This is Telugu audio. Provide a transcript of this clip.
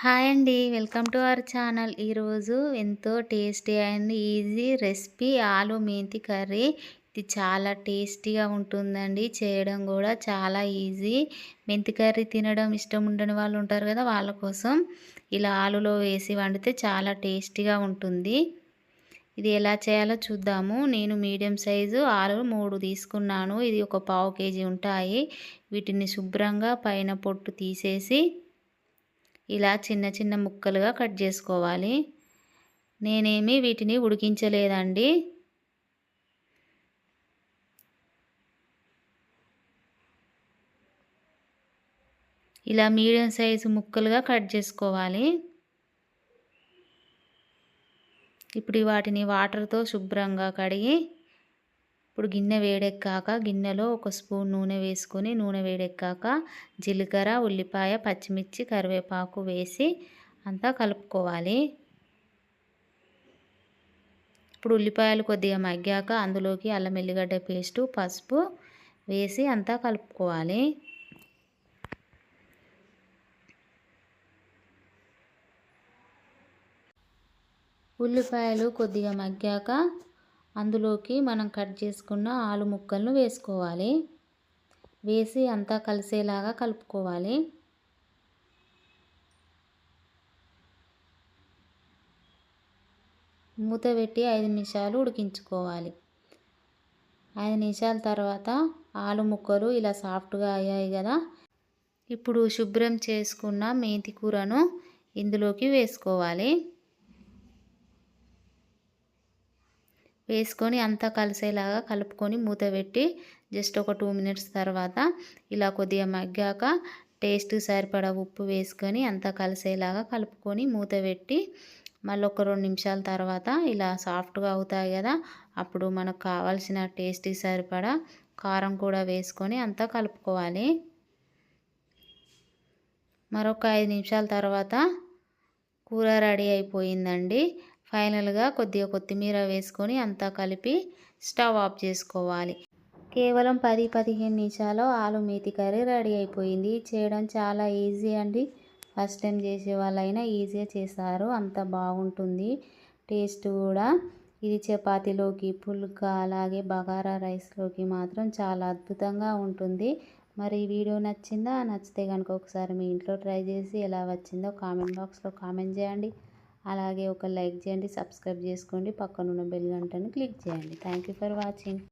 హాయ్ అండి. Welcome to our channel. ఈరోజు ఎంతో టేస్టీ అండ్ ఈజీ రెసిపీ ఆలు మెంతి కర్రీ. ఇది చాలా టేస్టీగా ఉంటుందండి. చేయడం కూడా చాలా ఈజీ. మెంతి కర్రీ తినడం ఇష్టం ఉండని వాళ్ళు ఉంటారు కదా వాళ్ళ కోసం ఇలా ఆలులో వేసి వండితే చాలా టేస్టీగా ఉంటుంది. ఇది ఎలా చేయాలో చూద్దాము. నేను మీడియం సైజు ఆలు మూడు తీసుకున్నాను. ఇది ఒక పావు కేజీ ఉంటాయి. వీటిని శుభ్రంగా పైన పొట్టు తీసేసి ఇలా చిన్న చిన్న ముక్కలుగా కట్ చేసుకోవాలి. నేనేమి వీటిని ఉడికించలేదండి. ఇలా మీడియం సైజు ముక్కలుగా కట్ చేసుకోవాలి. ఇప్పుడు వాటిని వాటర్తో శుభ్రంగా కడిగి ఇప్పుడు గిన్నె వేడెక్కాక గిన్నెలో ఒక స్పూన్ నూనె వేసుకొని నూనె వేడెక్కాక జీలకర్ర ఉల్లిపాయ పచ్చిమిర్చి కరివేపాకు వేసి అంతా కలుపుకోవాలి. ఇప్పుడు ఉల్లిపాయలు కొద్దిగా మగ్గాక అందులోకి అల్లం ఎల్లిగడ్డ పేస్టు పసుపు వేసి అంతా కలుపుకోవాలి. ఉల్లిపాయలు కొద్దిగా మగ్గాక అందులోకి మనం కట్ చేసుకున్న ఆలు ముక్కలను వేసుకోవాలి. వేసి అంతా కలిసేలాగా కలుపుకోవాలి. మూత పెట్టి ఐదు నిమిషాలు ఉడికించుకోవాలి. ఐదు నిమిషాల తర్వాత ఆలు ముక్కలు ఇలా సాఫ్ట్గా అయ్యాయి కదా. ఇప్పుడు శుభ్రం చేసుకున్న మెంతి కూరను ఇందులోకి వేసుకోవాలి. వేసుకొని అంతా కలిసేలాగా కలుపుకొని మూత పెట్టి జస్ట్ ఒక టూ మినిట్స్ తర్వాత ఇలా కొద్దిగా మగ్గాక టేస్ట్ సరిపడా ఉప్పు వేసుకొని అంతా కలిసేలాగా కలుపుకొని మూత పెట్టి మళ్ళీ ఒక రెండు నిమిషాల తర్వాత ఇలా సాఫ్ట్గా అవుతాయి కదా అప్పుడు మనకు కావాల్సిన టేస్టీ సరిపడా కారం కూడా వేసుకొని అంతా కలుపుకోవాలి. మరొక ఐదు నిమిషాల తర్వాత కూర రెడీ అయిపోయిందండి. ఫైనల్గా కొద్దిగా కొత్తిమీర వేసుకొని అంతా కలిపి స్టవ్ ఆఫ్ చేసుకోవాలి. కేవలం పది పదిహేను నిమిషాలు ఆలు మేతి కర్రీ రెడీ అయిపోయింది. చేయడం చాలా ఈజీ అండి. ఫస్ట్ టైం చేసే వాళ్ళైనా ఈజీగా చేస్తారు. అంత బాగుంటుంది. టేస్ట్ కూడా. ఇది చపాతీలోకి పుల్కా అలాగే బగారా రైస్లోకి మాత్రం చాలా అద్భుతంగా ఉంటుంది. మరి ఈ వీడియో నచ్చిందా? నచ్చితే కనుక ఒకసారి మీ ఇంట్లో ట్రై చేసి ఎలా వచ్చిందో కామెంట్ బాక్స్లో కామెంట్ చేయండి. అలాగే ఒక లైక్ చేయండి సబ్స్క్రైబ్ చేసుకోండి పక్కనున్న బెల్ గంటను క్లిక్ చేయండి. Thank you for watching